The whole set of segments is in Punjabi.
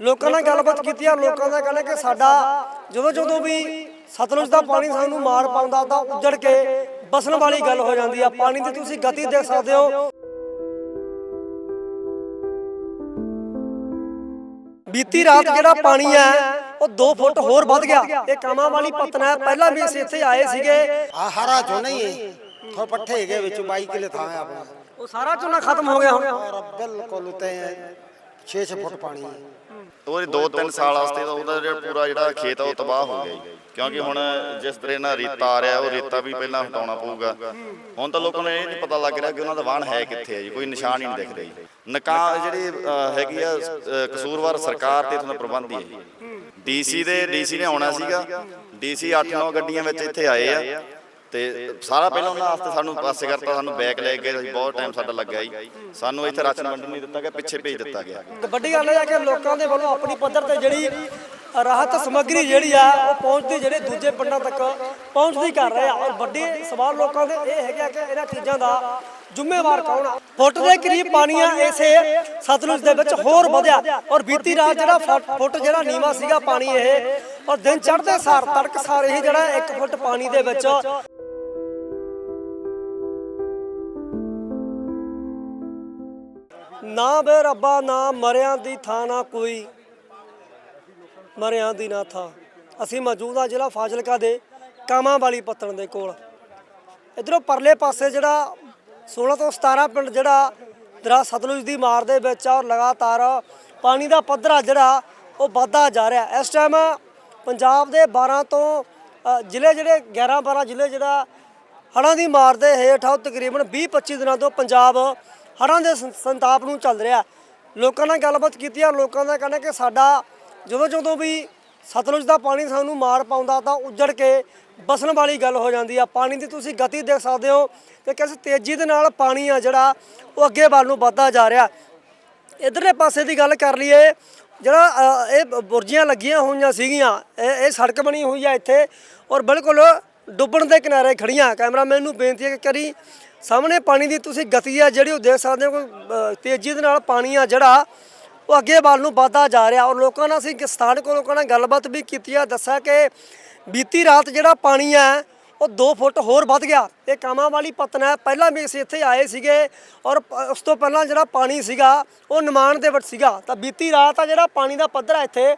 ਲੋਕਾਂ ਨਾਲ ਗੱਲਬਾਤ ਕੀਤੀ ਆ ਲੋਕਾਂ ਦਾ ਕਹਿਣਾ ਕਿ ਸਾਡਾ ਜਦੋਂ ਜਦੋਂ ਵੀ ਸਤਲੁਜ ਦਾ ਪਾਣੀ ਸਾਨੂੰ ਮਾਰ ਪਾਉਂਦਾ ਤਾਂ ਉੱਜੜ ਕੇ ਬਸਣ ਵਾਲੀ ਗੱਲ ਹੋ ਜਾਂਦੀ ਆ। ਪਾਣੀ ਦੀ ਤੁਸੀਂ ਗਤੀ ਦੇਖ ਸਕਦੇ ਹੋ। ਬੀਤੀ ਰਾਤ ਜਿਹੜਾ ਪਾਣੀ ਹੈ ਉਹ 2 ਫੁੱਟ ਹੋਰ ਵੱਧ ਗਿਆ। ਇਹ ਕਾਮਾਂ ਵਾਲੀ ਪਤਨਾ ਹੈ ਪਹਿਲਾਂ ਵੀ ਅਸੀਂ ਇੱਥੇ ਆਏ ਸੀਗੇ। ਆ ਹਰਾ ਚੋ ਨਹੀਂ ਹੈ ਥੋ ਪੱਠੇ ਹੈਗੇ ਵਿੱਚ 22 ਕਿਲੇ ਥਾਂ ਹੈ ਆਪਣਾ। ਉਹ ਸਾਰਾ ਝੋਨਾ ਖਤਮ ਹੋ ਗਿਆ ਹੁਣ। ਬਿਲਕੁਲ ਉਤੇ 6-6 ਫੁੱਟ ਪਾਣੀ ਹੈ। 2-3 ਸਾਲ ਵਾਸਤੇ ਉਹਦਾ ਜਿਹੜਾ ਪੂਰਾ ਜਿਹੜਾ ਖੇਤ ਆ ਉਹ ਤਬਾਹ ਹੋ ਗਿਆ ਜੀ। ਕਿਉਂਕਿ ਹੁਣ ਜਿਸ ਤਰ੍ਹਾਂ ਨਾਲ ਰੇਤਾ ਆ ਰਿਹਾ, ਉਹ ਰੇਤਾ ਵੀ ਪਹਿਲਾਂ ਹਟਾਉਣਾ ਪਊਗਾ। ਹੁਣ ਤਾਂ ਲੋਕਾਂ ਨੂੰ ਇਹ ਨਹੀਂ ਪਤਾ ਲੱਗ ਰਿਹਾ ਕਿ ਉਹਨਾਂ ਦਾ ਵਾਹਣ ਹੈ ਕਿੱਥੇ ਹੈ ਜੀ, ਕੋਈ ਨਿਸ਼ਾਨ ਹੀ ਨਹੀਂ ਦਿਖ ਰਿਹਾ ਜੀ। ਨਕਾ ਜਿਹੜੀ ਹੈਗੀ ਆ ਕਸੂਰਵਾਰ ਸਰਕਾਰ ਤੇ ਇਥੋਂ ਦਾ ਪ੍ਰਬੰਧ ਹੀ ਹੈ ਜੀ। ਡੀਸੀ ਦੇ, ਡੀਸੀ ਨੇ ਆਉਣਾ ਸੀਗਾ। ਡੀਸੀ 8-9 ਗੱਡੀਆਂ ਵਿੱਚ ਇੱਥੇ ਆਏ ਆ। ਤੇ ਸਾਰਾ ਪਹਿਲਾਂ ਉਹਨਾਂ ਵਾਸਤੇ ਸਾਨੂੰ ਪਾਸੇ ਕਰਤਾ ਸਾਨੂੰ ਬੈਕ ਲੈ ਅਸੀਂ ਬਹੁਤ ਟਾਈਮ ਸਾਡਾ ਲੱਗਾ ਜੀ। ਸਾਨੂੰ ਇੱਥੇ ਰਾਸ਼ਨ ਵੰਡਣ ਨਹੀਂ ਦਿੱਤਾ ਗਿਆ ਪਿੱਛੇ ਭੇਜ ਦਿੱਤਾ ਗਿਆ। ਵੱਡੀ ਗੱਲ ਇਹ ਹੈ ਕਿ ਲੋਕਾਂ ਦੇ ਵੱਲੋਂ ਆਪਣੀ ਪੱਧਰ ਤੇ ਜਿਹੜੀ ਰਾਹਤ ਸਮੱਗਰੀ ਜਿਹੜੀ ਆ ਉਹ ਪਹੁੰਚਦੀ ਜਿਹੜੇ ਦੂਜੇ ਪਿੰਡਾਂ ਤੱਕ ਪਹੁੰਚਦੀ ਕਰ ਰਹੇ ਆ। ਔਰ ਵੱਡੇ ਸਵਾਲ ਲੋਕਾਂ ਦੇ ਇਹ ਹੈਗਾ ਕਿ ਇਹਨਾਂ ਚੀਜ਼ਾਂ ਦਾ ਜ਼ਿੰਮੇਵਾਰ ਕੌਣ ਆ? ਫੁੱਟ ਦੇ ਕਰੀਬ ਪਾਣੀ ਆ ਇਸੇ ਸਤਲੁਜ ਦੇ ਵਿੱਚ ਹੋਰ ਵਧਿਆ। ਔਰ ਬੀਤੀ ਰਾਤ ਜਿਹੜਾ ਫੁੱਟ- ਫੁੱਟ ਜਿਹੜਾ ਨੀਵਾ ਸੀਗਾ ਪਾਣੀ ਇਹ ਔਰ ਦਿਨ ਚੜ੍ਹਦੇ ਸਾਰ ਤੜਕ ਸਾਰ ਹੀ ਜਿਹੜਾ 1 ਫੁੱਟ ਪਾਣੀ ਦੇ ਵਿੱਚ ਨਾ ਬੇ ਰੱਬਾ, ਨਾ ਮਰਿਆਂ ਦੀ ਥਾਂ, ਨਾ ਕੋਈ ਮਰਿਆਂ ਦੀ ਨਾ ਥਾਂ। ਅਸੀਂ ਮੌਜੂਦ ਆ ਜ਼ਿਲ੍ਹਾ ਫਾਜ਼ਿਲਕਾ ਦੇ ਕਾਮਾਂ ਵਾਲੀ ਪੱਤਣ ਦੇ ਕੋਲ। ਇਧਰੋਂ ਪਰਲੇ ਪਾਸੇ ਜਿਹੜਾ 16 ਤੋਂ 17 ਪਿੰਡ ਜਿਹੜਾ ਦਰਾ ਸਤਲੁਜ ਦੀ ਮਾਰ ਦੇ ਵਿੱਚ ਆ ਔਰ ਲਗਾਤਾਰ ਪਾਣੀ ਦਾ ਪੱਧਰਾ ਜਿਹੜਾ ਉਹ ਵੱਧਦਾ ਜਾ ਰਿਹਾ। ਇਸ ਟਾਈਮ ਪੰਜਾਬ ਦੇ 12 ਤੋਂ ਜ਼ਿਲ੍ਹੇ ਜਿਹੜੇ 11 12 ਜ਼ਿਲ੍ਹੇ ਜਿਹੜਾ ਹੜ੍ਹਾਂ ਦੀ ਮਾਰ ਦੇ ਹੇਠ ਆ, ਉਹ ਤਕਰੀਬਨ 20 25 ਦਿਨਾਂ ਤੋਂ ਪੰਜਾਬ ਹੜ੍ਹਾਂ ਦੇ ਸੰ- ਸੰਤਾਪ ਨੂੰ ਚੱਲ ਰਿਹਾ। ਲੋਕਾਂ ਨਾਲ ਗੱਲਬਾਤ ਕੀਤੀ ਆ ਲੋਕਾਂ ਦਾ ਕਹਿਣਾ ਕਿ ਸਾਡਾ ਜਦੋਂ ਜਦੋਂ ਵੀ ਸਤਲੁਜ ਦਾ ਪਾਣੀ ਸਾਨੂੰ ਮਾਰ ਪਾਉਂਦਾ ਤਾਂ ਉੱਜੜ ਕੇ ਬਸਣ ਵਾਲੀ ਗੱਲ ਹੋ ਜਾਂਦੀ ਆ। ਪਾਣੀ ਦੀ ਤੁਸੀਂ ਗਤੀ ਦੇਖ ਸਕਦੇ ਹੋ ਕਿ ਕਿਸ ਤੇਜ਼ੀ ਦੇ ਨਾਲ ਪਾਣੀ ਆ ਜਿਹੜਾ ਉਹ ਅੱਗੇ ਵੱਲ ਨੂੰ ਵੱਧਦਾ ਜਾ ਰਿਹਾ। ਇਧਰਲੇ ਪਾਸੇ ਦੀ ਗੱਲ ਕਰ ਲਈਏ ਜਿਹੜਾ ਅ, ਇਹ ਬ- ਬੁਰਜੀਆਂ ਲੱਗੀਆਂ ਹੋਈਆਂ ਸੀਗੀਆਂ ਇਹ ਇਹ ਸੜਕ ਬਣੀ ਹੋਈ ਆ ਇੱਥੇ ਔਰ ਬਿਲਕੁਲ ਡੁੱਬਣ ਦੇ ਕਿਨਾਰੇ ਖੜੀਆਂ ਕੈਮਰਾਮੈਨ ਨੂੰ ਬੇਨਤੀ ਹੈ ਕਿ ਕਰੀ ਸਾਹਮਣੇ ਪਾਣੀ ਦੀ ਤੁਸੀਂ ਗਤੀ ਆ ਜਿਹੜੀ ਉਹ ਦੇਖ ਸਕਦੇ ਹੋ ਕੋਈ ਤੇਜ਼ੀ ਦੇ ਨਾਲ ਪਾਣੀ ਆ ਜਿਹੜਾ, ਉਹ ਅੱਗੇ ਵੱਲ ਨੂੰ ਵੱਧਦਾ ਜਾ ਰਿਹਾ। ਔਰ ਲੋਕਾਂ ਨਾਲ ਅਸੀਂ ਸਥਾਨਕ ਲੋਕਾਂ ਨਾਲ ਗੱਲਬਾਤ ਵੀ ਕੀਤੀ ਆ, ਦੱਸਿਆ ਕਿ ਬੀਤੀ ਰਾਤ ਜਿਹੜਾ ਪਾਣੀ ਆ, ਉਹ 2 ਫੁੱਟ ਹੋਰ ਵੱਧ ਗਿਆ। ਇਹ ਕਾਮਾਂ ਵਾਲੀ ਪਤਨਾ ਹੈ ਪਹਿਲਾਂ ਵੀ ਅਸੀਂ ਇੱਥੇ ਆਏ ਸੀਗੇ ਔਰ ਉਸ ਤੋਂ ਪਹਿਲਾਂ ਜਿਹੜਾ ਪਾਣੀ ਸੀਗਾ, ਉਹ ਨਿਮਾਣ ਦੇ ਵਿੱਚ ਸੀਗਾ। ਤਾਂ ਬੀਤੀ ਰਾਤ ਆ ਜਿਹੜਾ ਪਾਣੀ ਦਾ ਪੱਧਰ ਹੈ ਇੱਥੇ,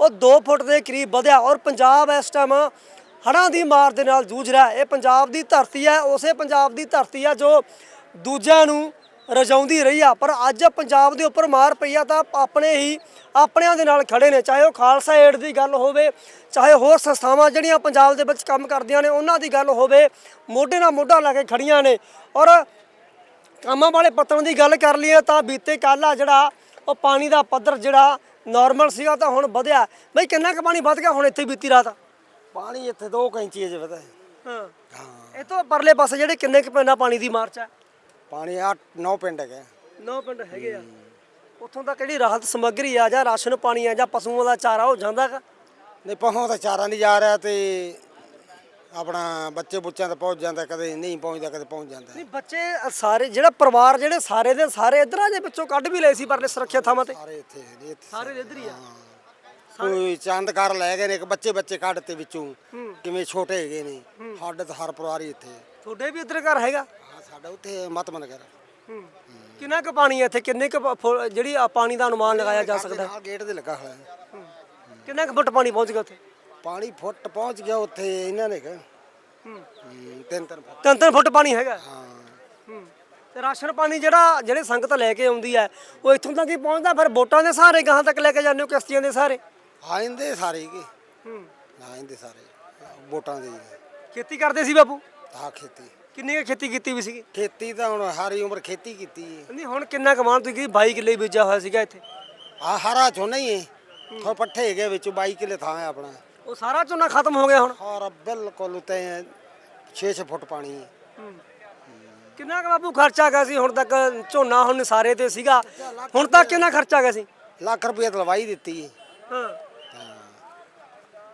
ਉਹ 2 ਫੁੱਟ ਦੇ ਕਰੀਬ ਵਧਿਆ। ਔਰ ਪੰਜਾਬ ਇਸ ਟਾਈਮ ਹੜ੍ਹਾਂ ਦੀ ਮਾਰ ਦੇ ਨਾਲ ਜੂਝ ਰਿਹਾ ਇਹ ਪੰਜਾਬ ਦੀ ਧਰਤੀ ਹੈ, ਉਸੇ ਪੰਜਾਬ ਦੀ ਧਰਤੀ ਆ ਜੋ ਦੂਜਿਆਂ ਨੂੰ ਰਜਾਉਂਦੀ ਰਹੀ ਆ। ਪਰ ਅੱਜ ਪੰਜਾਬ ਦੇ ਉੱਪਰ ਮਾਰ ਪਈ ਆ ਤਾਂ ਆਪਣੇ ਹੀ ਆਪਣਿਆਂ ਦੇ ਨਾਲ ਖੜੇ ਨੇ। ਚਾਹੇ ਉਹ ਖਾਲਸਾ ਏਡ ਦੀ ਗੱਲ ਹੋਵੇ, ਚਾਹੇ ਹੋਰ ਸੰਸਥਾਵਾਂ ਜਿਹੜੀਆਂ ਪੰਜਾਬ ਦੇ ਵਿੱਚ ਕੰਮ ਕਰਦੀਆਂ ਨੇ, ਉਹਨਾਂ ਦੀ ਗੱਲ ਹੋਵੇ, ਮੋਢੇ ਨਾਲ ਮੋਢਾ ਲਾ ਕੇ ਖੜੀਆਂ ਨੇ। ਔਰ ਕੰਮਾਂ ਵਾਲੇ ਪੱਤਣ ਦੀ ਗੱਲ ਕਰ ਲਈਏ ਤਾਂ ਬੀਤੇ ਕੱਲ ਆ ਜਿਹੜਾ ਉਹ ਪਾਣੀ ਦਾ ਪੱਧਰ ਜਿਹੜਾ ਨਾਰਮਲ ਸੀਗਾ ਤਾਂ ਹੁਣ ਵਧਿਆ। ਬਈ ਕਿੰਨਾ ਕੁ ਪਾਣੀ ਵੱਧ ਗਿਆ ਹੁਣ ਇੱਥੇ ਬੀਤੀ ਰਾਤ? ਪਾਣੀ ਇੱਥੇ 2 ਕੈਂਚੀ ਹੈ ਜਿਵੇਂ ਹਾਂ। ਹਾਂ। ਇਹ ਤੋਂ ਪਰਲੇ ਪਾਸੇ ਜਿਹੜੇ ਕਿੰਨੇ ਕੁ ਪਿੰਡਾਂ ਪਾਣੀ ਦੀ ਮਾਰਚ ਹੈ ਪਾਣੀ 8 9 ਪਿੰਡ ਹੈਗੇ ਨੌ ਪਿੰਡ ਹੈਗੇ ਆ। ਉੱਥੋਂ ਤੱਕ ਜਿਹੜੀ ਰਾਹਤ ਸਮੱਗਰੀ ਆ ਜਾਂ ਰਾਸ਼ਨ ਪਾਣੀ ਆ ਜਾਂ ਪਸ਼ੂਆਂ ਦਾ ਚਾਰਾ ਉਹ ਜਾਂਦਾ ਗਾ ਨਹੀਂ ਪਹੁੰਚ ਤਾਂ ਚਾਰਾਂ ਦੀ ਜਾ ਰਿਹਾ ਤੇ ਆਪਣਾ ਬੱਚੇ ਬੁੱਚਿਆਂ ਤੇ ਪਹੁੰਚ ਜਾਂਦਾ ਕਦੇ ਨਹੀਂ ਪਹੁੰਚਦਾ ਕਦੇ ਪਹੁੰਚ ਜਾਂਦਾ। ਨਹੀਂ ਬੱਚੇ ਸਾਰੇ ਜਿਹੜਾ ਪਰਿਵਾਰ ਜਿਹੜੇ ਸਾਰੇ ਦੇ ਸਾਰੇ ਇਧਰਾਂ ਦੇ ਵਿੱਚੋਂ ਕੱਢ ਵੀ ਲਏ ਸੀ ਪਰਲੇ ਸੁਰੱਖਿਆ ਥਾਵਾਂ ਤੇ। ਸਾਰੇ ਇੱਥੇ ਨੇ ਇੱਥੇ ਸਾਰੇ ਇਧਰ ਹੀ ਆ। ਕੋਈ ਚੰਦ ਘਰ ਲੈ ਗਏ ਨੇ ਇੱਕ ਬੱਚੇ ਬੱਚੇ ਕੱਢ ਤੇ ਵਿੱਚੋਂ। ਕਿਵੇਂ ਛੋਟੇ ਹੈਗੇ ਨੇ। ਸਾਡੇ ਤਾਂ ਹਰ ਪਰਿਵਾਰ ਹੀ ਇੱਥੇ। ਤੁਹਾਡੇ ਵੀ ਇਧਰ ਘਰ ਹੈਗਾ? ਹਾਂ ਸਾਡਾ ਉੱਥੇ ਮਤਮਨ ਘਰ ਕਿੰਨਾ ਕੁ ਪਾਣੀ ਹੈ ਇੱਥੇ? ਕਿੰਨੇ ਕੁ ਪ- ਜਿਹੜੀ ਆ ਪਾਣੀ ਦਾ ਅਨੁਮਾਨ ਲਗਾਇਆ ਜਾ ਸਕਦਾ ਨਾਲ ਗੇਟ ਦੇ ਲੱਗਾ ਹੋਇਆ ਹੈ। ਕਿੰਨਾ ਕੁ ਫੁੱਟ ਪਾਣੀ ਪਹੁੰਚ ਗਿਆ ਉੱਥੇ? ਪਾਣੀ ਫੁੱਟ ਪਹੁੰਚ ਗਿਆ ਉੱਥੇ ਇਹਨਾਂ ਨੇ ਕਿ ਹੂੰ। ਤਿੰਨ ਤਿੰਨ ਫੁੱਟ। ਤਿੰਨ ਤਿੰਨ ਫੁੱਟ ਪਾਣੀ ਹੈਗਾ? ਹਾਂ। ਹੂੰ। ਤੇ ਰਾਸ਼ਨ ਪਾਣੀ ਜਿਹੜਾ ਜਿਹੜੇ ਸੰਗਤ ਲੈ ਕੇ ਆਉਂਦੀ ਹੈ ਉਹ ਇੱਥੋਂ ਤੱਕ ਹੀ ਪਹੁੰਚਦਾ? ਫਿਰ ਵੋਟਾਂ ਦੇ ਸਹਾਰੇ ਗਾਹਾਂ ਤੱਕ ਲੈ ਕੇ ਜਾਂਦੇ ਹੋ ਕਿਸ਼ਤੀਆਂ ਦੇ ਸਹਾਰੇ? ਆ ਜਾਂਦੇ ਸਾਰੇ ਕੀ। ਹੂੰ। ਆ ਜਾਂਦੇ ਸਾਰੇ ਵੋਟਾਂ ਦੇ ਖੇਤੀ ਕਰਦੇ ਸੀ ਬਾਪੂ? ਆ ਖੇਤੀ। ਕਿੰਨੀ ਕੁ ਖੇਤੀ ਕੀਤੀ ਵੀ ਸੀਗੀ? ਖੇਤੀ ਤਾਂ ਹੁਣ ਸਾਰੀ ਉਮਰ ਖੇਤੀ ਕੀਤੀ ਹੈ ਨਹੀਂ ਹੁਣ ਕਿੰਨਾ ਕਮਾਨ ਤੁਸੀਂ ਕੀ 22 ਕਿੱਲੇ ਬੀਜਿਆ ਹੋਇਆ ਸੀਗਾ ਇੱਥੇ? ਆ ਹਰਾ ਝੋਨਾ ਹੀ ਹੈ। ਥੋ ਪੱਠੇ ਹੈਗੇ ਵਿੱਚ 22 ਕਿਲੇ ਥਾਂ ਹੈ ਆਪਣਾ। ਉਹ ਸਾਰਾ ਝੋਨਾ ਖਤਮ ਹੋ ਗਿਆ ਹੁਣ? ਔਰ ਬਿਲਕੁਲ ਉਤੇ 6-6 ਫੁੱਟ ਪਾਣੀ ਹੈ। ਕਿੰਨਾ ਕੁ ਬਾਪੂ ਖਰਚਾ ਗਿਆ ਸੀ ਹੁਣ ਤੱਕ? ਝੋਨਾ ਹੁਣ ਸਾਰੇ ਤੇ ਸੀਗਾ। ਹੁਣ ਤੱਕ ਕਿੰਨਾ ਖਰਚਾ ਗਿਆ ਸੀ? ਲੱਖ ਰੁਪਏ ਤਲਵਾਈ ਦਿੱਤੀ ਹੈ ਹਾਂ।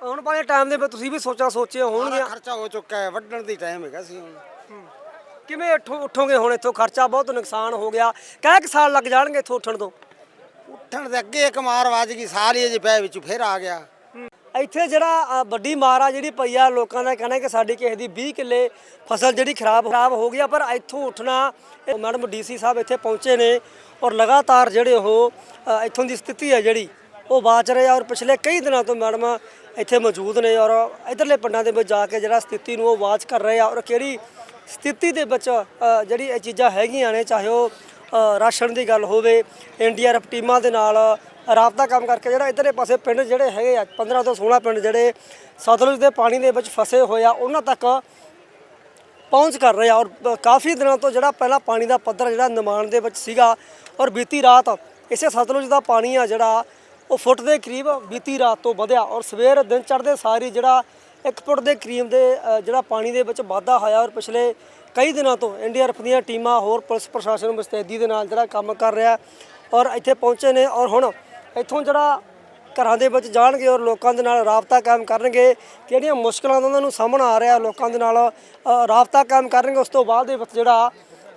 ਹੁਣ ਪਾਣੇ ਟਾਈਮ ਦੇ ਵਿੱਚ ਤੁਸੀਂ ਵੀ ਸੋਚਾਂ ਸੋਚੇ ਹੋਣਗੇ ਸਾਰਾ ਖਰਚਾ ਹੋ ਚੁੱਕਾ ਹੈ ਵੱਢਣ ਦੀ ਟਾਈਮ ਹੈਗਾ ਸੀ ਹੁਣ। ਕਿਵੇਂ ਉੱਠੋ ਉੱਠੋਗੇ ਹੁਣ? ਇੱਥੋਂ ਖਰਚਾ ਬਹੁਤ ਨੁਕਸਾਨ ਹੋ ਗਿਆ। ਕਹਿ ਕਿ ਸਾਲ ਲੱਗ ਜਾਣਗੇ ਇੱਥੋਂ ਉੱਠਣ ਤੋਂ? ਉੱਠਣ ਦੇ ਅੱਗੇ ਇੱਕ ਮਾਰ ਵੱਜ ਗਈ ਸਾਰੀ ਜੇ ਪੈ ਵਿੱਚ ਫਿਰ ਆ ਗਿਆ। ਇੱਥੇ ਜਿਹੜਾ ਅ, ਵੱਡੀ ਮਾਰ ਆ ਜਿਹੜੀ ਪਈ ਆ ਲੋਕਾਂ ਦਾ ਕਹਿਣਾ ਕਿ ਸਾਡੀ ਕਿਸੇ ਦੀ 20 ਕਿੱਲੇ ਫਸਲ ਜਿਹੜੀ ਖਰਾਬ ਖਰਾਬ ਹੋ ਗਈ ਆ ਪਰ ਇੱਥੋਂ ਉੱਠਣਾ ਇਹ ਮੈਡਮ ਡੀਸੀ ਸਾਹਿਬ ਇੱਥੇ ਪਹੁੰਚੇ ਨੇ ਔਰ ਲਗਾਤਾਰ ਜਿਹੜੇ ਉਹ ਅ, ਇੱਥੋਂ ਦੀ ਸਥਿਤੀ ਹੈ ਜਿਹੜੀ। ਉਹ ਬਾਚ ਰਹੇ ਆ ਔਰ ਪਿਛਲੇ ਕਈ ਦਿਨਾਂ ਤੋਂ ਮੈਡਮ ਇੱਥੇ ਮੌਜੂਦ ਨੇ ਔਰ ਇਧਰਲੇ ਪਿੰਡਾਂ ਦੇ ਵਿੱਚ ਜਾ ਕੇ ਜਿਹੜਾ ਸਥਿਤੀ ਨੂੰ ਉਹ ਵਾਚ ਕਰ ਰਹੇ ਆ ਔਰ ਕਿਹੜੀ ਸਥਿਤੀ ਦੇ ਵਿੱਚ ਅ, ਜਿਹੜੀ ਇਹ ਚੀਜ਼ਾਂ ਹੈਗੀਆਂ ਨੇ ਚਾਹੇ ਉਹ ਅ, ਰਾਸ਼ਨ ਦੀ ਗੱਲ ਹੋਵੇ ਐਨਡੀਆਰਐਫ ਟੀਮਾਂ ਦੇ ਨਾਲ ਰਾਬਤਾ ਕੰਮ ਕਰਕੇ ਜਿਹੜਾ ਇਧਰਲੇ ਪਾਸੇ ਪਿੰਡ ਜਿਹੜੇ ਹੈਗੇ ਆ 15 ਤੋਂ 16 ਪਿੰਡ ਜਿਹੜੇ ਸਤਲੁਜ ਦੇ ਪਾਣੀ ਦੇ ਵਿੱਚ ਫਸੇ ਹੋਏ ਆ ਉਹਨਾਂ ਤੱਕ ਪਹੁੰਚ ਕਰ ਰਹੇ ਆ ਔਰ ਬ- ਕਾਫੀ ਦਿਨਾਂ ਤੋਂ ਜਿਹੜਾ ਪਹਿਲਾਂ ਪਾਣੀ ਦਾ ਪੱਧਰ ਜਿਹੜਾ ਨਿਮਾਣ ਦੇ ਵਿੱਚ ਸੀਗਾ ਔਰ ਬੀਤੀ ਰਾਤ ਇਸੇ ਸਤਲੁਜ ਦਾ ਪਾਣੀ ਆ ਜਿਹੜਾ ਉਹ ਫੁੱਟ ਦੇ ਕਰੀਬ ਬੀਤੀ ਰਾਤ ਤੋਂ ਵਧਿਆ ਔਰ ਸਵੇਰ ਦਿਨ ਚੜ੍ਹਦੇ ਸਾਰੀ ਜਿਹੜਾ ਇੱਕ ਫੁੱਟ ਦੇ ਕਰੀਬ ਦੇ ਜਿਹੜਾ ਪਾਣੀ ਦੇ ਵਿੱਚ ਵਾਧਾ ਹੋਇਆ ਔਰ ਪਿਛਲੇ ਕਈ ਦਿਨਾਂ ਤੋਂ ਐਨਡੀਆਰਐਫ ਦੀਆਂ ਟੀਮਾਂ ਹੋਰ ਪੁਲਿਸ ਪ੍ਰਸ਼ਾਸਨ ਮੁਸਤੈਦੀ ਦੇ ਨਾਲ ਜਿਹੜਾ ਕੰਮ ਕਰ ਰਿਹਾ ਔਰ ਇੱਥੇ ਪਹੁੰਚੇ ਨੇ ਔਰ ਹੁਣ ਇੱਥੋਂ ਜਿਹੜਾ ਘਰਾਂ ਦੇ ਵਿੱਚ ਜਾਣਗੇ ਔਰ ਲੋਕਾਂ ਦੇ ਨਾਲ ਰਾਬਤਾ ਕਾਇਮ ਕਰਨਗੇ, ਕਿਹੜੀਆਂ ਮੁਸ਼ਕਲਾਂ ਦਾ ਉਹਨਾਂ ਨੂੰ ਸਾਹਮਣਾ ਆ ਰਿਹਾ ਲੋਕਾਂ ਦੇ ਨਾਲ ਰਾਬਤਾ ਕਾਇਮ ਕਰਨਗੇ, ਉਸ ਤੋਂ ਬਾਅਦ ਦੇ ਵਿੱਚ ਜਿਹੜਾ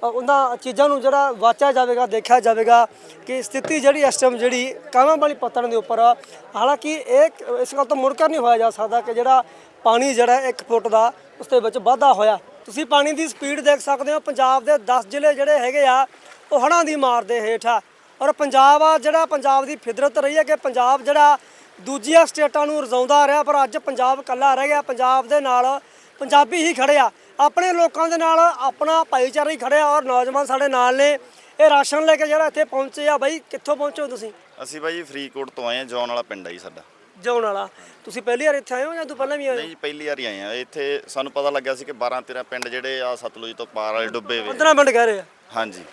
ਉਹਨਾਂ ਚੀਜ਼ਾਂ ਨੂੰ ਜਿਹੜਾ ਵਾਚਿਆ ਜਾਵੇਗਾ, ਦੇਖਿਆ ਜਾਵੇਗਾ ਕਿ ਸਥਿਤੀ ਜਿਹੜੀ ਇਸ ਟਾਈਮ ਜਿਹੜੀ ਕਾਵਾਂ ਵਾਲੀ ਪੱਤਣ ਦੇ ਉੱਪਰ ਆ। ਹਾਲਾਂਕਿ ਇਹ ਇਸ ਗੱਲ ਤੋਂ ਮੁੜਕਰ ਨਹੀਂ ਹੋਇਆ ਜਾ ਸਕਦਾ ਕਿ ਜਿਹੜਾ ਪਾਣੀ ਜਿਹੜਾ 1 ਫੁੱਟ ਦਾ ਉਸ ਦੇ ਵਿੱਚ ਵਾਧਾ ਹੋਇਆ। ਤੁਸੀਂ ਪਾਣੀ ਦੀ ਸਪੀਡ ਦੇਖ ਸਕਦੇ ਹੋ, ਪੰਜਾਬ ਦੇ 10 ਜ਼ਿਲ੍ਹੇ ਜਿਹੜੇ ਹੈਗੇ ਆ, ਉਹ ਹੜ੍ਹਾਂ ਦੀ ਮਾਰ ਦੇ ਹੇਠ ਆ। ਔਰ ਪੰਜਾਬ ਆ ਜਿਹੜਾ ਪੰਜਾਬ ਦੀ ਫਿਦਰਤ ਰਹੀ ਹੈ ਕਿ ਪੰਜਾਬ ਜਿਹੜਾ ਦੂਜੀਆਂ ਸਟੇਟਾਂ ਨੂੰ ਰਜ਼ਾਉਂਦਾ ਰਿਹਾ, ਪਰ ਅੱਜ ਪੰਜਾਬ ਇਕੱਲਾ ਰਹਿ ਗਿਆ। ਪੰਜਾਬ ਦੇ ਨਾਲ ਪੰਜਾਬੀ ਹੀ ਖੜੇ ਆ। ਆਪਣੇ ਲੋਕਾਂ ਦੇ ਨਾਲ ਆਪਣਾ ਭਾਈਚਾਰਾ ਹੀ ਖੜਿਆ ਔਰ ਨੌਜਵਾਨ ਸਾਡੇ ਨਾਲ ਨੇ। ਇਹ ਰਾਸ਼ਨ ਲੈ ਕੇ ਜਿਹੜਾ ਇੱਥੇ ਪਹੁੰਚੇ ਆ ਬਾਈ ਕਿੱਥੋਂ ਪਹੁੰਚੇ ਹੋ ਤੁਸੀਂ? ਅਸੀਂ ਬਾਈ ਫਰੀਦਕੋਟ ਤੋਂ ਆਏ ਆ ਜੌਨ ਵਾਲਾ ਪਿੰਡ ਆ ਜੀ ਸਾਡਾ। ਜਿਉਣ ਵਾਲਾ। ਤੁਸੀਂ ਪਹਿਲੀ ਵਾਰ ਇੱਥੇ ਆਏ ਹੋ ਜਾਂ ਤੂੰ ਪਹਿਲਾਂ ਵੀ ਆਏ ਨਹੀਂ ਜੀ ਪਹਿਲੀ ਵਾਰੀ ਆਏ ਆ ਇੱਥੇ ਸਾਨੂੰ ਪਤਾ ਲੱਗਿਆ ਸੀ ਕਿ 12 13 ਪਿੰਡ ਜਿਹੜੇ ਆ ਸਤਲੁਜ ਤੋਂ ਪਾਰ ਵਾਲੇ ਡੁੱਬੇ ਹੋਏ 15 ਮਿੰਟ ਕਹਿ ਰਹੇ ਆ। ਹਾਂਜੀ।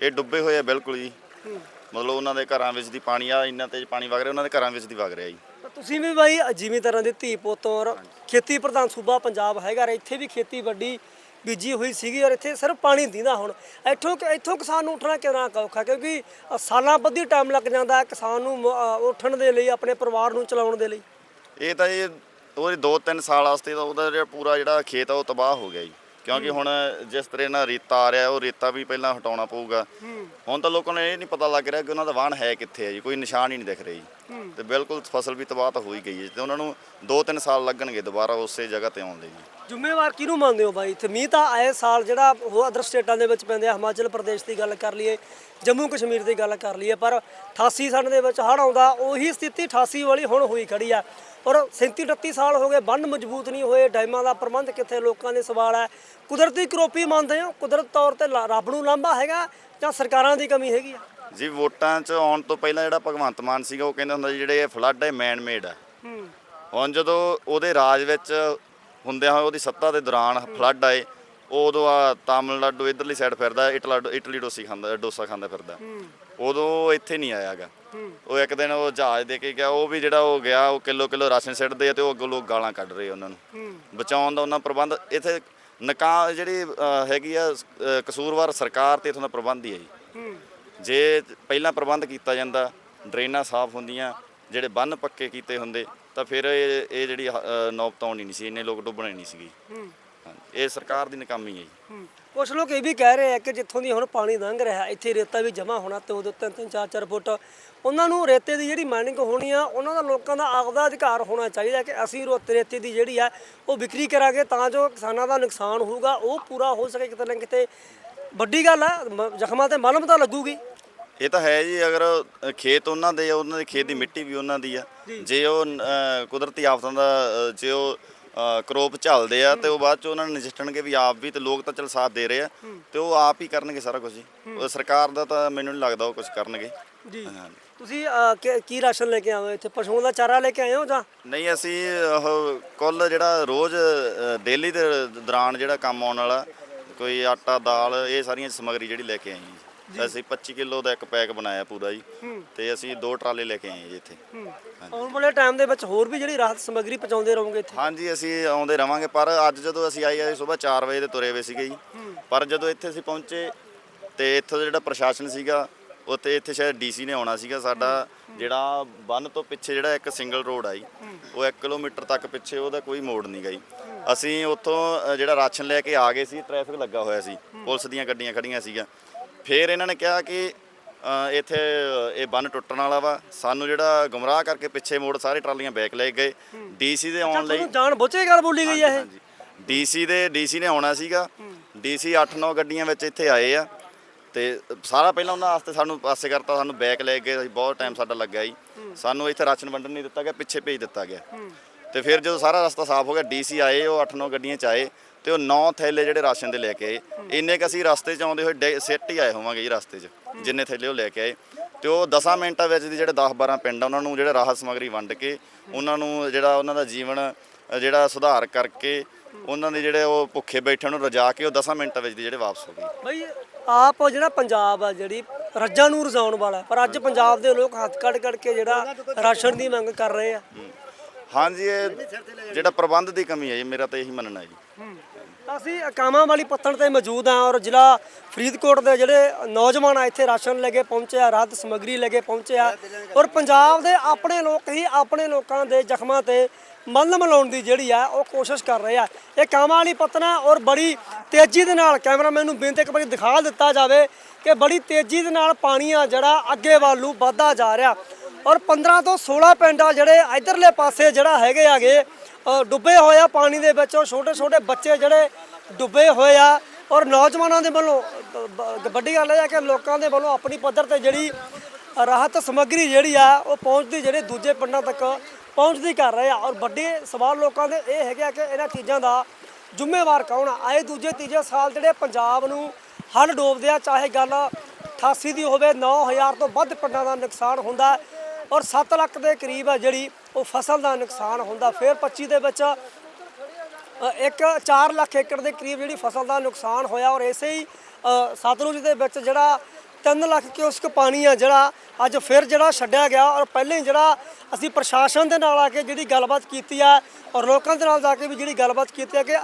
ਇਹ ਡੁੱਬੇ ਹੋਏ ਆ ਬਿਲਕੁਲ ਜੀ। ਮਤਲਬ ਉਹਨਾਂ ਦੇ ਘਰਾਂ ਵਿੱਚ ਦੀ ਪਾਣੀ ਆ ਇੰਨਾ ਤੇਜ਼ ਪਾਣੀ ਵਗ ਰਿਹਾ ਉਹਨਾਂ ਦੇ ਘਰਾਂ ਵਿੱਚ ਦੀ ਵਗ ਰਿਹਾ ਜੀ। ਤੁਸੀਂ ਵੀ ਬਾਈ ਜਿਵੇਂ ਤਰ੍ਹਾਂ ਦੇ ਧੀ ਪੁੱਤ ਔਰ ਖੇਤੀ ਪ੍ਰਧਾਨ ਸੂਬਾ ਪੰਜਾਬ ਹੈਗਾ ਔਰ ਇੱਥੇ ਵੀ ਖੇਤੀ ਵੱਡੀ ਬੀਜੀ ਹੋਈ ਸੀਗੀ ਔਰ ਇੱਥੇ ਸਿਰਫ ਪਾਣੀ ਦਿੰਦਾ ਹੁਣ। ਇੱਥੋਂ ਇੱਥੋਂ ਕਿਸਾਨ ਨੂੰ ਉੱਠਣਾ ਕਿੰਨਾ ਔਖਾ ਕਿਉਂਕਿ ਸਾਲਾਂ ਬੱਧੀ ਟਾਈਮ ਲੱਗ ਜਾਂਦਾ ਕਿਸਾਨ ਨੂੰ ਉੱਠਣ ਦੇ ਲਈ ਆਪਣੇ ਪਰਿਵਾਰ ਨੂੰ ਚਲਾਉਣ ਦੇ ਲਈ। ਇਹ ਤਾਂ ਇਹ ਉਹਦੇ 2-3 ਸਾਲ ਵਾਸਤੇ ਤਾਂ ਉਹਦਾ ਜਿਹੜਾ ਪੂਰਾ ਜਿਹੜਾ ਖੇਤ ਆ ਉਹ ਤਬਾਹ ਹੋ ਗਿਆ ਜੀ। ਕਿਉਂਕਿ ਹੁਣ ਜਿਸ ਤਰ੍ਹਾਂ ਨਾਲ ਰੇਤਾ ਆ ਰਿਹਾ, ਉਹ ਰੇਤਾ ਵੀ ਪਹਿਲਾਂ ਹਟਾਉਣਾ ਪਊਗਾ। ਹੁਣ ਤਾਂ ਲੋਕਾਂ ਨੂੰ ਇਹ ਨਹੀਂ ਪਤਾ ਲੱਗ ਰਿਹਾ ਕਿ ਉਹਨਾਂ ਦਾ ਵਾਹਣ ਹੈ ਕਿੱਥੇ ਹੈ ਜੀ, ਕੋਈ ਨਿਸ਼ਾਨ ਹੀ ਨਹੀਂ ਦਿਖ ਰਿਹਾ ਜੀ। ਤੇ ਬਿਲਕੁਲ ਫਸਲ ਵੀ ਤਬਾਹ ਤਾਂ ਹੋ ਗਈ ਹੈ ਤੇ ਉਹਨਾਂ ਨੂੰ 2-3 ਸਾਲ ਲੱਗਣਗੇ ਦੁਬਾਰਾ ਉਸੇ ਜਗ੍ਹਾ ਤੇ ਆਉਣ ਲਈ ਜੀ। ਜ਼ਿੰਮੇਵਾਰ ਕਿਹਨੂੰ ਮੰਨਦੇ ਹੋ ਬਾਈ? ਇੱਥੇ ਮੀਂਹ ਤਾਂ ਆਏ ਸਾਲ ਜਿਹੜਾ ਉਹ ਅਦਰ ਸਟੇਟਾਂ ਦੇ ਵਿੱਚ ਪੈਂਦੇ ਆ, ਹਿਮਾਚਲ ਪ੍ਰਦੇਸ਼ ਦੀ ਗੱਲ ਕਰ ਲਈਏ, ਜੰਮੂ ਕਸ਼ਮੀਰ ਦੀ ਗੱਲ ਕਰ ਲਈਏ, ਪਰ 88 ਸਾਲ ਦੇ ਵਿੱਚ ਹੜ੍ਹ ਆਉਂਦਾ, ਉਹੀ ਸਥਿਤੀ 88 ਵਾਲੀ ਹੁਣ ਹੋਈ ਖੜੀ ਆ। ਔਰ 37 38 ਸਾਲ ਹੋ ਗਏ ਬੰਨ ਮਜ਼ਬੂਤ ਨਹੀਂ ਹੋਏ ਡੈਮਾਂ ਦਾ ਪ੍ਰਬੰਧ ਕਿੱਥੇ ਲੋਕਾਂ ਦੇ ਸਵਾਲ ਹੈ। ਕੁਦਰਤੀ ਕਰੋਪੀ ਮੰਨਦੇ ਹੋ ਕੁਦਰਤ ਤੌਰ ਤੇ ਰੱਬ ਨੂੰ ਲਾਂਭਾ ਹੈਗਾ ਜਾਂ ਸਰਕਾਰਾਂ ਦੀ ਕਮੀ ਹੈਗੀ ਆ? ਜੀ ਵੋਟਾਂ 'ਚ ਆਉਣ ਤੋਂ ਪਹਿਲਾਂ ਜਿਹੜਾ ਭਗਵੰਤ ਮਾਨ ਸੀਗਾ ਉਹ ਕਹਿੰਦਾ ਹੁੰਦਾ ਜਿਹੜੇ ਇਹ ਫਲੱਡ ਹੈ ਮੈਨ ਮੇਡ ਆ। ਹੂੰ। ਹੁਣ ਜਦੋਂ ਉਹਦੇ ਰਾਜ ਵਿੱਚ ਹੁੰਦਿਆਂ ਹੋਏ ਉਹਦੀ ਸੱਤਾ ਦੇ ਦੌਰਾਨ ਫਲੱਡ ਆਏ ਉਦੋਂ ਆ ਤਾਮਿਲਨਾਡੂ ਇਧਰਲੀ ਸਾਈਡ ਫਿਰਦਾ ਇਟਲਾ ਇਟਲੀ ਡੋਸੀ ਖਾਂਦਾ ਡੋਸਾ ਖਾਂਦਾ ਫਿਰਦਾ। ਉਦੋਂ ਇੱਥੇ ਨਹੀਂ ਆਇਆਗਾ। ਉਹ ਇੱਕ ਦਿਨ ਉਹ ਜਹਾਜ਼ ਦੇ ਕੇ ਗਿਆ ਉਹ ਵੀ ਜਿਹੜਾ ਉਹ ਗਿਆ ਉਹ ਕਿਲੋ ਕਿਲੋ ਰਾਸ਼ਨ ਸਿੱਟਦੇ ਆ ਤੇ ਉਹ ਅੱਗੋਂ ਲੋਕ ਗਾਲਾਂ ਕੱਢ ਰਹੇ ਉਹਨਾਂ ਨੂੰ। ਬਚਾਉਣ ਦਾ ਉਹਨਾਂ ਪ੍ਰਬੰਧ ਇੱਥੇ ਨਕਾ ਜਿਹੜੀ ਅ, ਹੈਗੀ ਆ ਅ, ਕਸੂਰਵਾਰ ਸਰਕਾਰ ਤੇ ਇਥੋਂ ਦਾ ਪ੍ਰਬੰਧ ਹੀ ਹੈ ਜੀ। ਜੇ ਪਹਿਲਾਂ ਪ੍ਰਬੰਧ ਕੀਤਾ ਜਾਂਦਾ ਡਰੇਨਾਂ ਸਾਫ਼ ਹੁੰਦੀਆਂ ਜਿਹੜੇ ਬੰਨ ਪੱਕੇ ਕੀਤੇ ਹੁੰਦੇ ਤਾਂ ਫਿਰ ਇਹ ਇਹ ਜਿਹੜੀ ਅ, ਨੌਬਤ ਆਉਣੀ ਨਹੀਂ ਸੀ ਇੰਨੇ ਲੋਕ ਡੁੱਬਣੇ ਨਹੀਂ ਸੀਗੇ। ਹਾਂਜੀ ਇਹ ਸਰਕਾਰ ਦੀ ਨਕਾਮੀ ਹੈ ਜੀ। ਕੁਝ ਲੋਕ ਇਹ ਵੀ ਕਹਿ ਰਹੇ ਆ ਕਿ ਜਿੱਥੋਂ ਦੀ ਹੁਣ ਪਾਣੀ ਲੰਘ ਰਿਹਾ ਇੱਥੇ ਰੇਤਾ ਵੀ ਜਮ੍ਹਾਂ ਹੋਣਾ ਤੇ ਉਦੋਂ ਤਿੰਨ ਤਿੰਨ ਚਾਰ ਚਾਰ ਫੁੱਟ। ਉਹਨਾਂ ਨੂੰ ਰੇਤੇ ਦੀ ਜਿਹੜੀ ਮਾਈਨਿੰਗ ਹੋਣੀ ਆ ਉਹਨਾਂ ਦਾ ਲੋਕਾਂ ਦਾ ਆਪਦਾ ਅਧਿਕਾਰ ਹੋਣਾ ਚਾਹੀਦਾ ਕਿ ਅਸੀਂ ਰੋਤੇ ਰੇਤੇ ਦੀ ਜਿਹੜੀ ਆ ਉਹ ਵਿਕਰੀ ਕਰਾਂਗੇ ਤਾਂ ਜੋ ਕਿਸਾਨਾਂ ਦਾ ਨੁਕਸਾਨ ਹੋਊਗਾ ਉਹ ਪੂਰਾ ਹੋ ਸਕੇ ਕਿਤੇ ਨਾ ਕਿਤੇ। ਵੱਡੀ ਗੱਲ ਆ ਜ਼ਖਮਾਂ ਤੇ ਮਲਮ ਤਾਂ ਲੱਗੂਗੀ। ਇਹ ਤਾਂ ਹੈ ਜੀ ਅਗਰ ਖੇਤ ਉਹਨਾਂ ਦੇ ਆ ਉਹਨਾਂ ਦੇ ਖੇਤ ਦੀ ਮਿੱਟੀ ਵੀ ਉਹਨਾਂ ਦੀ ਆ। ਜੇ। ਉਹ ਕੁਦਰਤੀ ਆਫਤਾਂ ਦਾ ਜੇ ਉਹ ਕਰੋਪ ਝੱਲਦੇ ਆ ਤੇ ਉਹ ਬਾਅਦ ਚ ਉਹਨਾਂ ਨੂੰ ਨਜਿੱਠਣਗੇ ਵੀ ਆਪ ਵੀ ਤੇ ਲੋਕ ਤਾਂ ਚਲ ਸਾਥ ਦੇ ਰਹੇ ਆ ਤੇ ਉਹ ਆਪ ਹੀ ਕਰਨਗੇ ਸਾਰਾ ਕੁਝ ਜੀ। ਉਹ ਸਰਕਾਰ ਦਾ ਤਾਂ ਮੈਨੂੰ ਨਹੀਂ ਲੱਗਦਾ ਉਹ ਕੁਝ ਕਰਨਗੇ। ਜੀ। ਤੁਸੀਂ ਕੀ ਰਾਸ਼ਨ ਲੈ ਕੇ ਆਏ ਹੋ ਇੱਥੇ? ਪਸ਼ੂਆਂ ਦਾ ਚਾਰਾ ਲੈ ਕੇ ਆਏ ਹੋ ਜਾਂ? ਨਹੀਂ ਅਸੀਂ ਉਹ ਕੁੱਲ ਜਿਹੜਾ ਰੋਜ਼ ਡੇਲੀ ਦੇ ਦੌਰਾਨ ਜਿਹੜਾ ਕੰਮ ਆਉਣ ਵਾਲਾ ਕੋਈ ਆਟਾ ਦਾਲ ਇਹ ਸਾਰੀਆਂ ਸਮੱਗਰੀ ਜਿਹੜੀ ਲੈ ਕੇ ਆਏ ਜੀ। ਅਸੀਂ 25 ਕਿਲੋ ਦਾ ਇੱਕ ਪੈਕ ਬਣਾਇਆ ਪੂਰਾ ਜੀ। ਤੇ ਅਸੀਂ ਦੋ ਟਰਾਲੇ ਲੈ ਕੇ ਆਏ ਜੀ ਇੱਥੇ। ਆਉਣ ਵਾਲੇ ਟਾਈਮ ਦੇ ਵਿੱਚ ਹੋਰ ਵੀ ਜਿਹੜੀ ਰਾਹਤ ਸਮੱਗਰੀ ਪਹੁੰਚਾਉਂਦੇ ਰਹੋਗੇ ਇੱਥੇ? ਹਾਂਜੀ ਅਸੀਂ ਆਉਂਦੇ ਰਵਾਂਗੇ ਪਰ ਅੱਜ ਜਦੋਂ ਅਸੀਂ ਆਏ ਅਸੀਂ ਸਵੇਰ 4 ਵਜੇ ਦੇ ਤੁਰੇ ਹੋਏ ਸੀਗੇ ਜੀ। ਪਰ ਜਦੋਂ ਇੱਥੇ ਅਸੀਂ ਪਹੁੰਚੇ ਤੇ ਇੱਥੋਂ ਦਾ ਜਿਹੜਾ ਪ੍ਰਸ਼ਾਸਨ ਸੀਗਾ ਉੱਥੇ ਇੱਥੇ ਸ਼ਾਇਦ ਡੀਸੀ ਨੇ ਆਉਣਾ ਸੀਗਾ ਸਾਡਾ। ਜਿਹੜਾ ਬੰਨ ਤੋਂ ਪਿੱਛੇ ਜਿਹੜਾ ਇੱਕ ਸਿੰਗਲ ਰੋਡ ਆਈ ਉਹ 1 ਕਿਲੋਮੀਟਰ ਤੱਕ ਪਿੱਛੇ ਉਹਦਾ ਕੋਈ ਮੋੜ ਨਹੀਂ ਗਈ ਅਸੀਂ ਉੱਥੋਂ ਜਿਹੜਾ ਰਾਸ਼ਨ ਲੈ ਕੇ ਆ ਗਏ ਸੀ ਟ੍ਰੈਫਿਕ ਲੱਗਾ ਹੋਇਆ ਸੀ। ਪੁਲਿਸ ਦੀਆਂ ਗੱਡੀਆਂ ਖੜੀਆਂ ਸੀਗੀਆਂ। ਫਿਰ ਇਹਨਾਂ ਨੇ ਕਿਹਾ ਕਿ ਇੱਥੇ ਇਹ ਬੰਨ ਟੁੱਟਣ ਵਾਲਾ ਵਾ। ਸਾਨੂੰ ਜਿਹੜਾ ਗੁੰਮਰਾਹ ਕਰਕੇ ਪਿੱਛੇ ਮੋੜ ਸਾਰੇ ਟਰਾਲੀਆਂ ਬੈਕ ਲੈ ਗਏ। ਡੀਸੀ ਦੇ ਆਉਣ ਲਈ ਤੁਹਾਨੂੰ ਜਾਣ ਬੁੱਝੇ ਗੱਲ ਬੋਲੀ ਗਈ ਹੈ ਇਹ। ਡੀਸੀ ਦੇ ਡੀਸੀ ਨੇ ਆਉਣਾ ਸੀਗਾ। ਡੀਸੀ 8-9 ਗੱਡੀਆਂ ਵਿੱਚ ਇੱਥੇ ਆਏ ਆ। ਤੇ ਸਾਰਾ ਪਹਿਲਾਂ ਉਹਨਾਂ ਵਾਸਤੇ ਸਾਨੂੰ ਪਾਸੇ ਕਰਤਾ ਸਾਨੂੰ ਬੈਕ ਲੈ ਗਏ। ਅਸੀਂ ਬਹੁਤ ਟਾਈਮ ਸਾਡਾ ਲੱਗਿਆ ਜੀ। ਸਾਨੂੰ ਇੱਥੇ ਰਾਸ਼ਨ ਵੰਡਣ ਨਹੀਂ ਦਿੱਤਾ ਗਿਆ ਪਿੱਛੇ ਭੇਜ ਦਿੱਤਾ ਗਿਆ। ਤੇ ਫਿਰ ਜਦੋਂ ਸਾਰਾ ਰਸਤਾ ਸਾਫ਼ ਹੋ ਗਿਆ ਡੀਸੀ ਆਏ ਉਹ 8-9 ਗੱਡੀਆਂ ਚ ਆਏ। ਤੇ ਉਹ 9 ਥੈਲੇ ਜਿਹੜੇ ਰਾਸ਼ਨ ਦੇ ਲੈ ਕੇ ਆਏ। ਇੰਨੇ ਕ ਅਸੀਂ ਰਸਤੇ ਚ ਆਉਂਦੇ ਹੋਏ ਡੇ- ਸਿੱਟ ਹੀ ਆਏ ਹੋਵਾਂਗੇ ਜੀ ਰਸਤੇ 'ਚ ਜਿੰਨੇ ਥੈਲੇ ਉਹ ਲੈ ਕੇ ਆਏ। ਤੇ ਉਹ 10 ਮਿੰਟਾਂ ਵਿੱਚ ਦੀ ਜਿਹੜੇ 10-12 ਪਿੰਡ ਆ ਉਹਨਾਂ ਨੂੰ ਜਿਹੜੇ ਰਾਹਤ ਸਮਗਰੀ ਵੰਡ ਕੇ ਉਹਨਾਂ ਨੂੰ ਜਿਹੜਾ ਉਹਨਾਂ ਦਾ ਜੀਵਨ ਜਿਹੜਾ ਸੁਧਾਰ ਕਰਕੇ ਉਹਨਾਂ ਦੇ ਜਿਹੜੇ ਉਹ ਭੁੱਖੇ ਬੈਠੇ ਨੂੰ ਰਜਾ ਕੇ ਉਹ 10 ਮਿੰਟਾਂ ਵਿੱਚ ਦੀ ਜਿਹੜੇ ਵਾਪਸ ਹੋ ਗਏ। ਬਈ ਆਪ ਜਿਹੜਾ ਪੰਜਾਬ ਆ ਜਿਹੜੀ ਰੱਜਾਂ ਨੂੰ ਰਜਾਉਣ ਵਾਲਾ ਪਰ ਅੱਜ ਪੰਜਾਬ ਦੇ ਲੋਕ ਹੱਥ ਕੱਢ ਕੱਢ ਕੇ ਜਿਹੜਾ ਰਾਸ਼ਨ ਦੀ ਮੰਗ ਕਰ ਰਹੇ ਆ। ਹਾਂਜੀ ਇਹ ਜਿਹੜਾ ਪ੍ਰਬੰਧ ਦੀ ਕਮੀ ਹੈ ਜੀ ਮੇਰਾ ਤਾਂ ਇਹੀ ਮੰਨਣਾ ਹੈ ਜੀ। ਅਸੀਂ ਕਾਮਾਂ ਵਾਲੀ ਪੱਤਣ ਤੇ ਮੌਜੂਦ ਹਾਂ ਔਰ ਜ਼ਿਲ੍ਹਾ ਫਰੀਦਕੋਟ ਦੇ ਜਿਹੜੇ ਨੌਜਵਾਨ ਆ, ਇੱਥੇ ਰਾਸ਼ਨ ਲੈ ਕੇ ਪਹੁੰਚੇ ਆ, ਰਾਹਤ ਸਮੱਗਰੀ ਲੈ ਕੇ ਪਹੁੰਚੇ ਆ ਔਰ ਪੰਜਾਬ ਦੇ ਆਪਣੇ ਲੋਕ ਹੀ ਆਪਣੇ ਲੋਕਾਂ ਦੇ ਜ਼ਖਮਾਂ ਤੇ ਮਲਮ ਲਾਉਣ ਦੀ ਜਿਹੜੀ ਆ, ਉਹ ਕੋਸ਼ਿਸ਼ ਕਰ ਰਹੇ ਆ। ਇਹ ਕਾਮਾਂ ਵਾਲੀ ਪੱਤਣਾ ਔਰ ਬੜੀ ਤੇਜ਼ੀ ਦੇ ਨਾਲ ਕੈਮਰਾਮੈਨ ਨੂੰ ਬੇਨਤੀ ਇੱਕ ਵਾਰੀ ਦਿਖਾ ਦਿੱਤਾ ਜਾਵੇ ਕਿ ਬੜੀ ਤੇਜ਼ੀ ਦੇ ਨਾਲ ਪਾਣੀ ਆ ਜਿਹੜਾ ਅੱਗੇ ਵੱਲ ਨੂੰ ਵੱਧਦਾ ਜਾ ਰਿਹਾ। ਔਰ 15 ਤੋਂ 16 ਪਿੰਡ ਆ ਜਿਹੜੇ ਇਧਰਲੇ ਪਾਸੇ ਜਿਹੜਾ ਹੈਗੇ ਆਗੇ ਡੁੱਬੇ ਹੋਏ ਆ ਪਾਣੀ ਦੇ ਵਿੱਚ ਔਰ ਛੋਟੇ ਛੋਟੇ ਬੱਚੇ ਜਿਹੜੇ ਡੁੱਬੇ ਹੋਏ ਆ। ਔਰ ਨੌਜਵਾਨਾਂ ਦੇ ਵੱਲੋਂ ਵੱਡੀ ਗੱਲ ਇਹ ਹੈ ਕਿ ਲੋਕਾਂ ਦੇ ਵੱਲੋਂ ਆਪਣੀ ਪੱਧਰ ਤੇ ਜਿਹੜੀ ਰਾਹਤ ਸਮੱਗਰੀ ਜਿਹੜੀ ਆ, ਉਹ ਪਹੁੰਚਦੀ ਜਿਹੜੇ ਦੂਜੇ ਪਿੰਡਾਂ ਤੱਕ ਪਹੁੰਚਦੀ ਕਰ ਰਹੇ ਆ। ਔਰ ਵੱਡੇ ਸਵਾਲ ਲੋਕਾਂ ਦੇ ਇਹ ਹੈਗੇ ਆ ਕਿ ਇਹਨਾਂ ਚੀਜ਼ਾਂ ਦਾ ਜ਼ਿੰਮੇਵਾਰ ਕੌਣ ਆ? ਆਏ ਦੂਜੇ, ਤੀਜੇ ਸਾਲ ਜਿਹੜੇ ਪੰਜਾਬ ਨੂੰ ਹੜ ਡੋਬਦੇ ਆ, ਚਾਹੇ ਗੱਲ 88 ਦੀ ਹੋਵੇ 9000 ਤੋਂ ਵੱਧ ਪਿੰਡਾਂ ਦਾ ਨੁਕਸਾਨ ਹੁੰਦਾ। ਔਰ 7 ਲੱਖ ਦੇ ਕਰੀਬ ਆ ਜਿਹੜੀ ਉਹ ਫਸਲ ਦਾ ਨੁਕਸਾਨ ਹੁੰਦਾ। ਫਿਰ 25 ਦੇ ਵਿੱਚ ਇੱਕ 4 ਲੱਖ ਏਕੜ ਦੇ ਕਰੀਬ ਜਿਹੜੀ ਫਸਲ ਦਾ ਨੁਕਸਾਨ ਹੋਇਆ ਔਰ ਇਸੇ ਹੀ ਸਤਲੁਜ ਦੇ ਵਿੱਚ ਜਿਹੜਾ 3 ਲੱਖ ਕਿਉਸਕ ਪਾਣੀ ਆ ਜਿਹੜਾ ਅੱਜ ਫਿਰ ਜਿਹੜਾ ਛੱਡਿਆ ਗਿਆ ਔਰ ਪਹਿਲੇ ਹੀ ਜਿਹੜਾ ਅਸੀਂ ਪ੍ਰਸ਼ਾਸਨ ਦੇ ਨਾਲ ਆ ਕੇ ਜਿਹੜੀ ਗੱਲਬਾਤ ਕੀਤੀ ਆ ਔਰ ਲੋਕਾਂ ਦੇ ਨਾਲ ਜਾ ਕੇ ਵੀ ਜਿਹੜੀ ਗੱਲਬਾਤ ਕੀਤੀ ਆ ਕਿ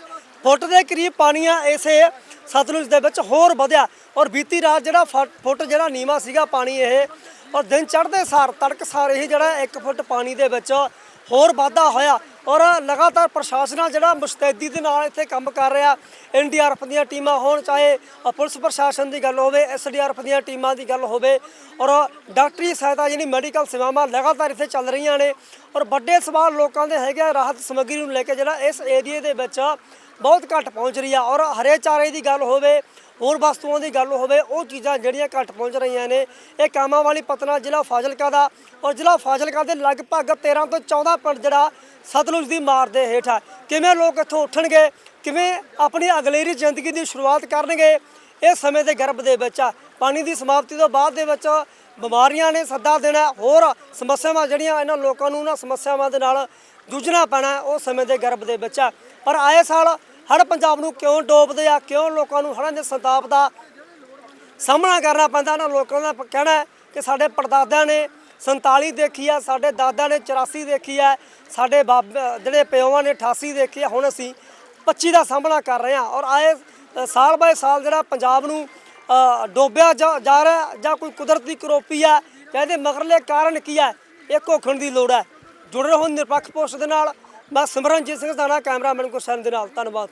ਫੁੱਟ ਦੇ ਕਰੀਬ ਪਾਣੀ ਆ ਇਸੇ ਸਤਲੁਜ ਦੇ ਵਿੱਚ ਹੋਰ ਵਧਿਆ ਔਰ ਬੀਤੀ ਰਾਤ ਜਿਹੜਾ ਫ- ਫੁੱਟ ਜਿਹੜਾ ਨੀਵਾ ਸੀਗਾ ਪਾਣੀ ਇਹ, ਔਰ ਦਿਨ ਚੜ੍ਹਦੇ ਸਾਰ ਤੜਕ ਸਾਰ ਇਹ ਜਿਹੜਾ 1 ਫੁੱਟ ਪਾਣੀ ਦੇ ਵਿੱਚ ਹੋਰ ਵਾਧਾ ਹੋਇਆ ਔਰ ਲਗਾਤਾਰ ਪ੍ਰਸ਼ਾਸਨ ਆ ਜਿਹੜਾ ਮੁਸਤੈਦੀ ਦੇ ਨਾਲ ਇੱਥੇ ਕੰਮ ਕਰ ਰਿਹਾ ਐਨਡੀਆਰਐਫ ਦੀਆਂ ਟੀਮਾਂ ਹੋਣ, ਚਾਹੇ ਪੁਲਿਸ ਪ੍ਰਸ਼ਾਸਨ ਦੀ ਗੱਲ ਹੋਵੇ ਐਸਡੀਆਰਐਫ ਦੀਆਂ ਟੀਮਾਂ ਦੀ ਗੱਲ ਹੋਵੇ, ਔਰ ਡਾਕਟਰੀ ਸਹਾਇਤਾ ਜਿਹੜੀ ਮੈਡੀਕਲ ਸੇਵਾਵਾਂ ਲਗਾਤਾਰ ਇੱਥੇ ਚੱਲ ਰਹੀਆਂ ਨੇ, ਔਰ ਵੱਡੇ ਸਵਾਲ ਲੋਕਾਂ ਦੇ ਹੈਗੇ ਆ ਰਾਹਤ ਸਮੱਗਰੀ ਨੂੰ ਲੈ ਕੇ ਜਿਹੜਾ ਇਸ ਏਰੀਏ ਦੇ ਵਿੱਚ ਬਹੁਤ ਘੱਟ ਪਹੁੰਚ ਰਹੀ ਆ ਔਰ ਹਰੇ ਚਾਰੇ ਦੀ ਗੱਲ ਹੋਵੇ, ਹੋਰ ਵਸਤੂਆਂ ਦੀ ਗੱਲ ਹੋਵੇ, ਉਹ ਚੀਜ਼ਾਂ ਜਿਹੜੀਆਂ ਘੱਟ ਪਹੁੰਚ ਰਹੀਆਂ ਨੇ, ਇਹ ਕਾਮਾਂ ਵਾਲੀ ਪਤਨਾ ਜ਼ਿਲ੍ਹਾ ਫਾਜ਼ਿਲਕਾ ਦਾ ਔਰ ਜ਼ਿਲ੍ਹਾ ਫਾਜ਼ਿਲਕਾ ਦੇ ਲਗਭਗ 13 ਤੋਂ 14 ਪਿੰਡ ਜਿਹੜਾ ਸਤਲੁਜ ਦੀ ਮਾਰ ਦੇ ਹੇਠ ਆ। ਕਿਵੇਂ ਲੋਕ ਇੱਥੋਂ ਉੱਠਣਗੇ, ਕਿਵੇਂ ਆਪਣੀ ਅਗਲੇਰੀ ਜ਼ਿੰਦਗੀ ਦੀ ਸ਼ੁਰੂਆਤ ਕਰਨਗੇ, ਇਹ ਸਮੇਂ ਦੇ ਗਰਭ ਦੇ ਵਿੱਚ ਆ। ਪਾਣੀ ਦੀ ਸਮਾਪਤੀ ਤੋਂ ਬਾਅਦ ਦੇ ਵਿੱਚ ਬਿਮਾਰੀਆਂ ਨੇ ਸੱਦਾ ਦੇਣਾ, ਹੋਰ ਸਮੱਸਿਆਵਾਂ ਜਿਹੜੀਆਂ ਇਹਨਾਂ ਲੋਕਾਂ ਨੂੰ ਉਹਨਾਂ ਸਮੱਸਿਆਵਾਂ ਦੇ ਨਾਲ ਜੂਝਣਾ ਪੈਣਾ, ਉਹ ਸਮੇਂ ਦੇ ਗਰਭ ਦੇ ਵਿੱਚ ਆ। ਪਰ ਆਏ ਸਾਲ ਹੜ ਪੰਜਾਬ ਨੂੰ ਕਿਉਂ ਡੋਬਦੇ ਆ? ਕਿਉਂ ਲੋਕਾਂ ਨੂੰ ਹੜ੍ਹਾਂ ਦੇ ਸੰਤਾਪ ਦਾ ਸਾਹਮਣਾ ਕਰਨਾ ਪੈਂਦਾ? ਨਾ ਲੋਕਾਂ ਦਾ ਕਹਿਣਾ ਕਿ ਸਾਡੇ ਪੜਦਾਦਿਆਂ ਨੇ 47 ਦੇਖੀ ਆ, ਸਾਡੇ ਦਾਦਾ ਨੇ 84 ਦੇਖੀ ਆ, ਸਾਡੇ ਬਾਬ ਜਿਹੜੇ ਪਿਓਾਂ ਨੇ 88 ਦੇਖੀ ਆ, ਹੁਣ ਅਸੀਂ 25 ਦਾ ਸਾਹਮਣਾ ਕਰ ਰਹੇ ਹਾਂ ਔਰ ਆਏ ਸਾਲ ਬਾਏ ਸਾਲ ਜਿਹੜਾ ਪੰਜਾਬ ਨੂੰ ਡੋਬਿਆ ਜਾ ਜਾ ਰਿਹਾ ਜਾਂ ਕੋਈ ਕੁਦਰਤੀ ਕਰੋਪੀ ਆ ਕਹਿੰਦੇ ਮਗਰਲੇ ਕਾਰਨ ਕੀ ਆ, ਇਹ ਘੋਖਣ ਦੀ ਲੋੜ ਹੈ। ਜੁੜੇ ਰਹੋ ਨਿਰਪੱਖ ਪੋਸਟ ਦੇ ਨਾਲ। ਮੈਂ ਸਿਮਰਨਜੀਤ ਸਿੰਘ ਦਾਣਾ ਕੈਮਰਾਮੈਨ ਗੁਰਸਨ ਦੇ ਨਾਲ। ਧੰਨਵਾਦ।